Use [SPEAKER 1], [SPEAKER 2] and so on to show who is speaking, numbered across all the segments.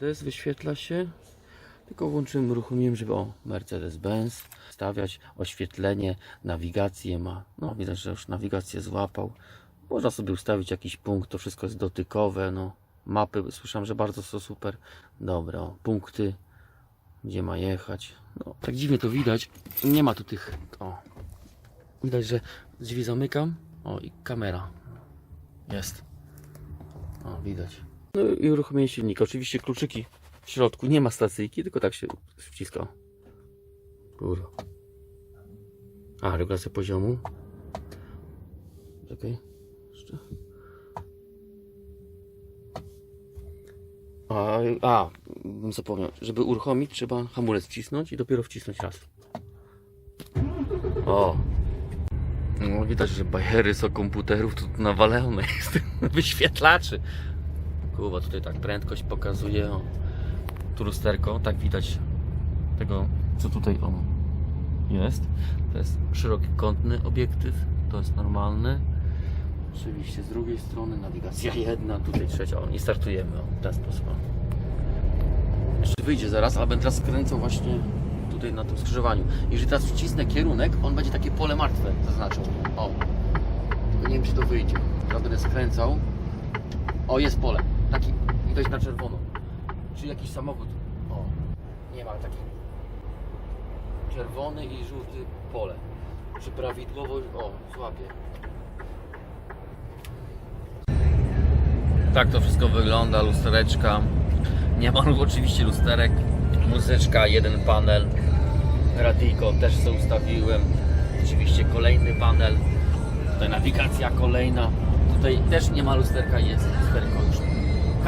[SPEAKER 1] Des wyświetla się. Tylko włączyłem, uruchomiłem, żeby o Mercedes-Benz stawiać oświetlenie, nawigację ma. No widać, że już nawigację złapał. Można sobie ustawić jakiś punkt, to wszystko jest dotykowe, no. Mapy, słyszałem, że bardzo są super. Dobra, o, punkty, gdzie ma jechać. No, tak dziwnie to widać. Nie ma tu tych, o. Widać, że drzwi zamykam. O, i kamera. Jest. O, widać. No i uruchomienie silnika. Oczywiście kluczyki w środku. Nie ma stacyjki, tylko tak się wciska. Kurwa. A, regulacja poziomu. Czekaj. Jeszcze. A, a, zapomniał. Żeby uruchomić, trzeba hamulec wcisnąć i dopiero wcisnąć raz. O. No, widać, że bajery są komputerów tu nawalone jest. Wyświetlaczy. Kurwa, tutaj tak prędkość pokazuje. O. Tu lusterko, tak widać tego, co tutaj o, jest. To jest szeroki kątny obiektyw, to jest normalny. Oczywiście z drugiej strony nawigacja jedna, tutaj trzecia. O, i startujemy o, w ten sposób. Jeszcze wyjdzie zaraz, ale będę teraz skręcał właśnie tutaj na tym skrzyżowaniu. Jeżeli teraz wcisnę kierunek, on będzie takie pole martwe zaznaczył. O. Nie wiem, czy to wyjdzie. Ja będę skręcał. O, jest pole. Taki, widać na czerwono. Czy jakiś samochód. O, nie ma taki czerwony i żółty pole. Czy prawidłowo, o, złapie. Tak to wszystko wygląda, lustereczka. Nie ma oczywiście lusterek. Muzyczka, jeden panel. Radyjko też sobie ustawiłem. Oczywiście kolejny panel. Tutaj nawigacja kolejna. Tutaj też nie ma lusterka, jest lusterko już.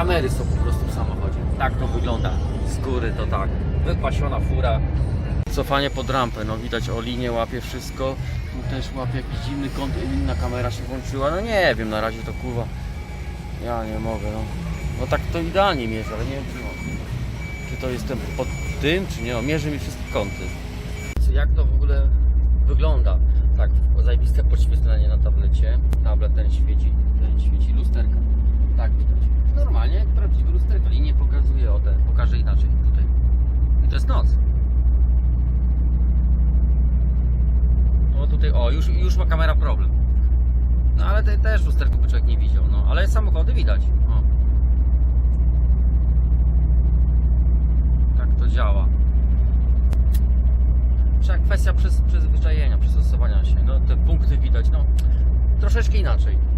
[SPEAKER 1] Kamery są po prostu w samochodzie. Tak to wygląda. Z góry to tak. Wypasiona fura. Cofanie pod rampę, no widać o linię łapie wszystko. Tu też łapie jakiś dziwny kąt, inna kamera się włączyła. No nie wiem, na razie to kurwa. Ja nie mogę, no. No tak to idealnie mierzy, ale nie wiem czy, no, czy to jestem pod tym, czy nie. No, mierzy mi wszystkie kąty. Jak to w ogóle wygląda? Tak, zajebiste podświetlenie na tablecie. Tablet ten świeci, ten świeci lusterka. Tak widać. Normalnie jak prawdziwy lusterka. Linię pokazuje, o ten, pokażę inaczej tutaj. I to jest noc. No tutaj, o, już, już ma kamera problem. No ale te, też lusterku by człowiek nie widział, no. Ale samochody widać. O. Tak to działa. Trzeba kwestia przyz, przyzwyczajenia, przystosowania się. No te punkty widać, no troszeczkę inaczej.